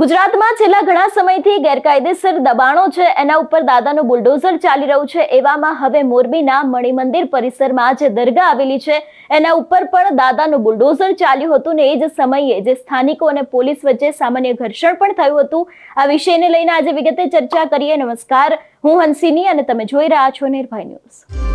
ગુજરાતમાં છેલ્લા ઘણા સમયથી ગેરકાયદેસર દબાણો છે. એના ઉપર દાદાનું બુલડોઝર ચાલી રહ્યું છે. એવામાં હવે મોરબીના મણિમંદિર પરિસરમાં જે દરગાહ આવેલી છે, એના ઉપર પણ દાદાનું બુલડોઝર ચાલ્યું હતું ને એ જ સમયે જે સ્થાનિકો અને પોલીસ વચ્ચે સામાન્ય ઘર્ષણ પણ થયું હતું. આ વિષયને લઈને આજે વિગતે ચર્ચા કરીએ. નમસ્કાર. હું હંસિની અને તમે જોઈ રહ્યા છો નિર્ભય ન્યૂઝ.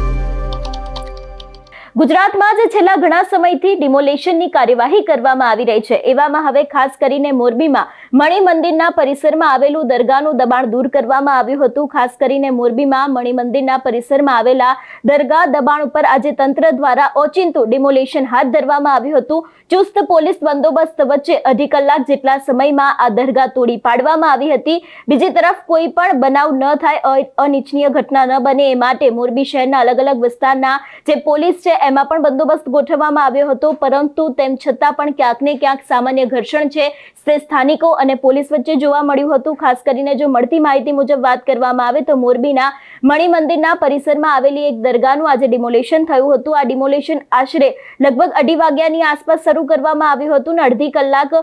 ગુજરાતમાં જે છેલ્લા ઘણા સમયથી ડિમોલેશનની કાર્યવાહી કરવામાં આવી રહી છે. એવામાં હવે ખાસ કરીને મોરબીમાં મણિ મંદિરના પરિસરમાં આવેલું દરગાહનું દબાણ દૂર કરવામાં આવ્યું હતું. ખાસ કરીને મોરબીમાં મણિ મંદિરના પરિસરમાં આવેલા દરગાહ દબાણ ઉપર આજે તંત્ર દ્વારા ઓચિંતું ડિમોલેશન હાથ ધરવામાં આવ્યું હતું. ચુસ્ત પોલીસ બંદોબસ્ત વચ્ચે અઢી કલાક જેટલા સમયમાં આ દરગાહ તોડી પાડવામાં આવી હતી. બીજી તરફ કોઈ પણ બનાવ ન થાય અનિચ્છનીય ઘટના ન બને એ માટે મોરબી શહેરના અલગ અલગ વિસ્તારના જે પોલીસ છે એમાં પણ બંદોબસ્ત ગોઠવવામાં આવ્યો હતો. પરંતુ તેમ છતાં પણ ક્યાંક ને ક્યાંક સામાન્ય ઘર્ષણ છે. તે સ્થાનિકો અને પોલીસ વચ્ચે જોવા મળ્યું હતું. ખાસ કરીને જો મળતી માહિતી મુજબ વાત કરવામાં આવે તો મોરબીના મણિ પરિસરમાં આવેલી એક દરગાહનું આજે ડિમોલેશન થયું હતું. આ ડિમોલેશન આશરે લગભગ અઢી વાગ્યાની આસપાસ શરૂ કરવામાં આવ્યું હતું ને અડધી કલાક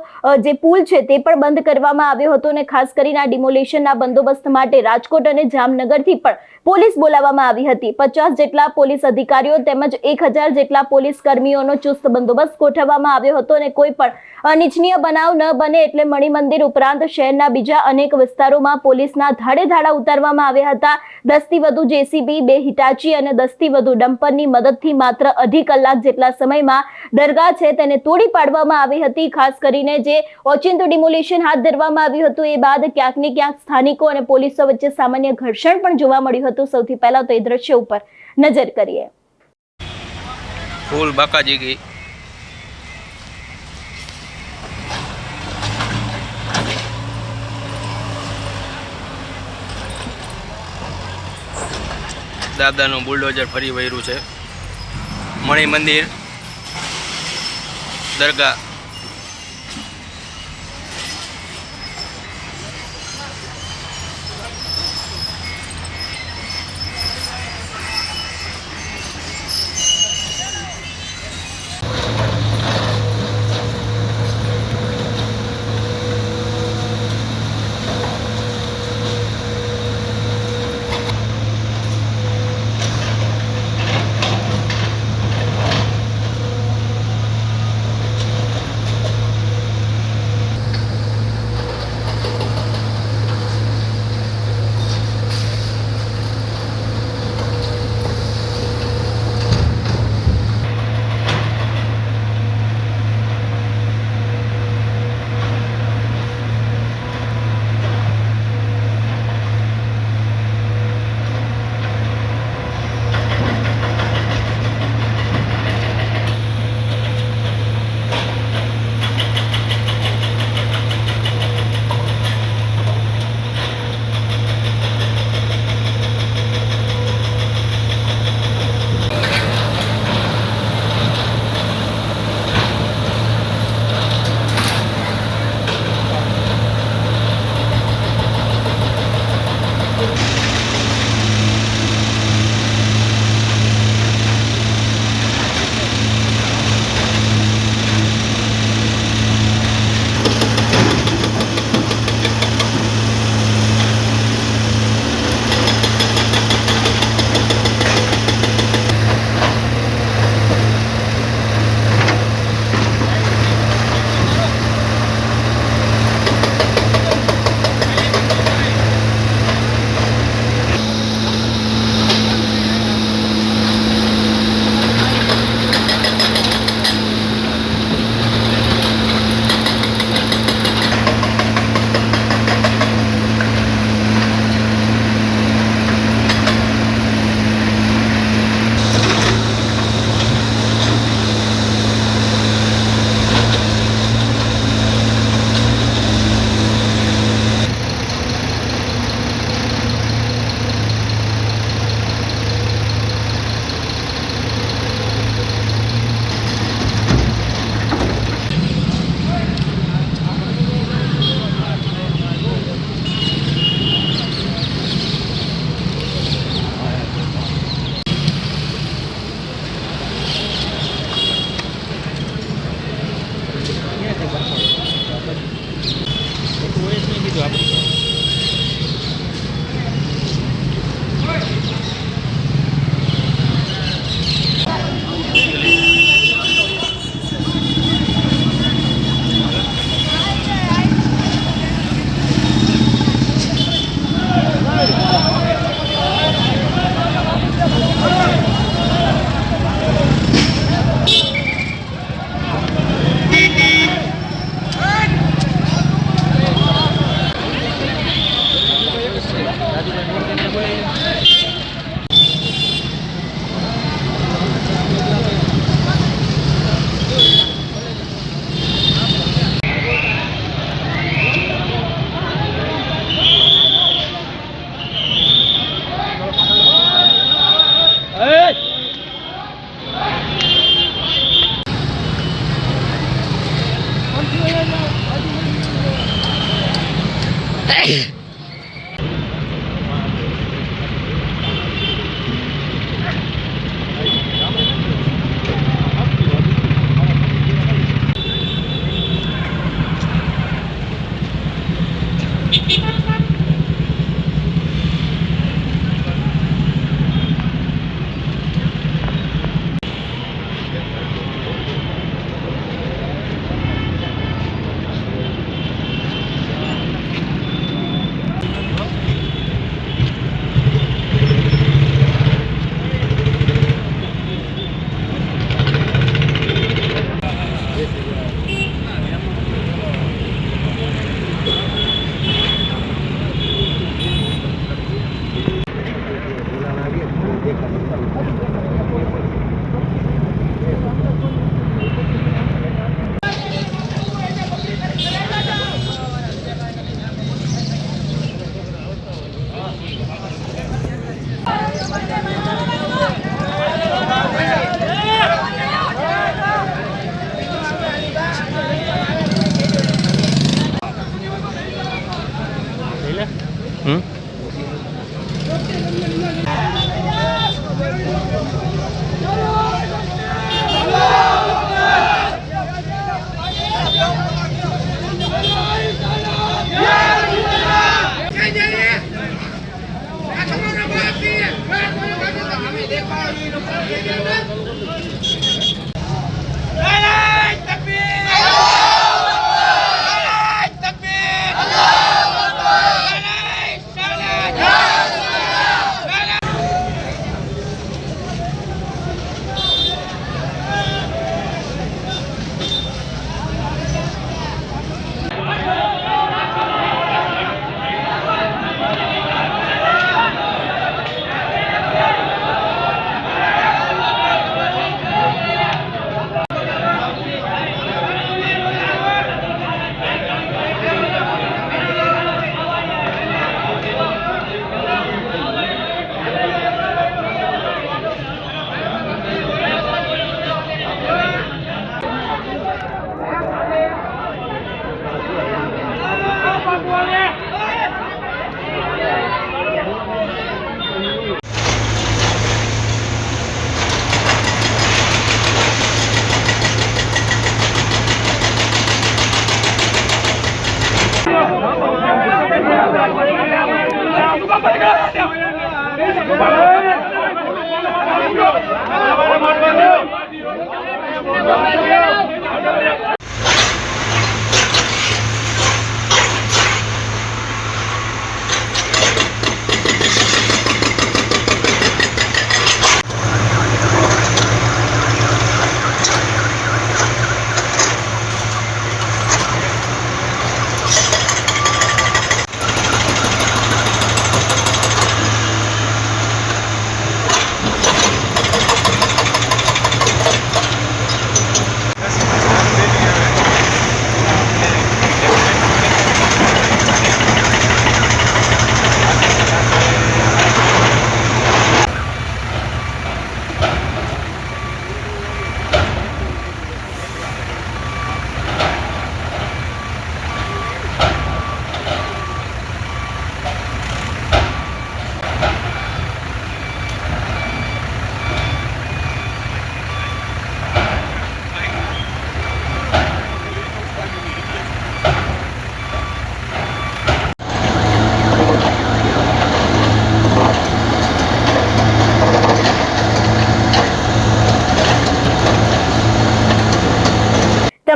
જે પુલ છે તે પણ બંધ કરવામાં આવ્યો હતો અને ખાસ કરીને આ ડિમોલેશનના બંદોબસ્ત માટે રાજકોટ અને જામનગરથી પણ પોલીસ બોલાવવામાં આવી હતી. પચાસ જેટલા પોલીસ અધિકારીઓ તેમજ એક હજાર જેટલા પોલીસ કર્મીઓનો ચુસ્ત બંદોબસ્ત ગોઠવવામાં આવ્યો હતો અને કોઈ પણ અનિચ્છનીય બનાવ ન બને એટલે મણિ મંદિર ઉપરાંત શહેરના બીજા અનેક વિસ્તારોમાં પોલીસના ધાડે ધાડા ઉતારવામાં આવ્યા હતા. દસથી વધુ જેસીબી, બે હિટાચી અને દસથી વધુ ડમ્પરની મદદથી માત્ર અઢી કલાક જેટલા સમયમાં દરગાહ છે તેને તોડી પાડવામાં આવી હતી. ખાસ કરીને જે ઓચિંતું ડિમોલિશન હાથ ધરવામાં આવ્યું હતું એ બાદ ક્યાંક ને ક્યાંક સ્થાનિકો અને પોલીસો વચ્ચે સામાન્ય ઘર્ષણ પણ જોવા મળ્યું હતું. સૌથી પહેલા તો એ દ્રશ્ય ઉપર નજર કરીએ. ફૂલ બાકાજી ગઈ. દાદાનું બુલડોઝર ફરી વહ્યું છે. મણિ મંદિર દરગાહ.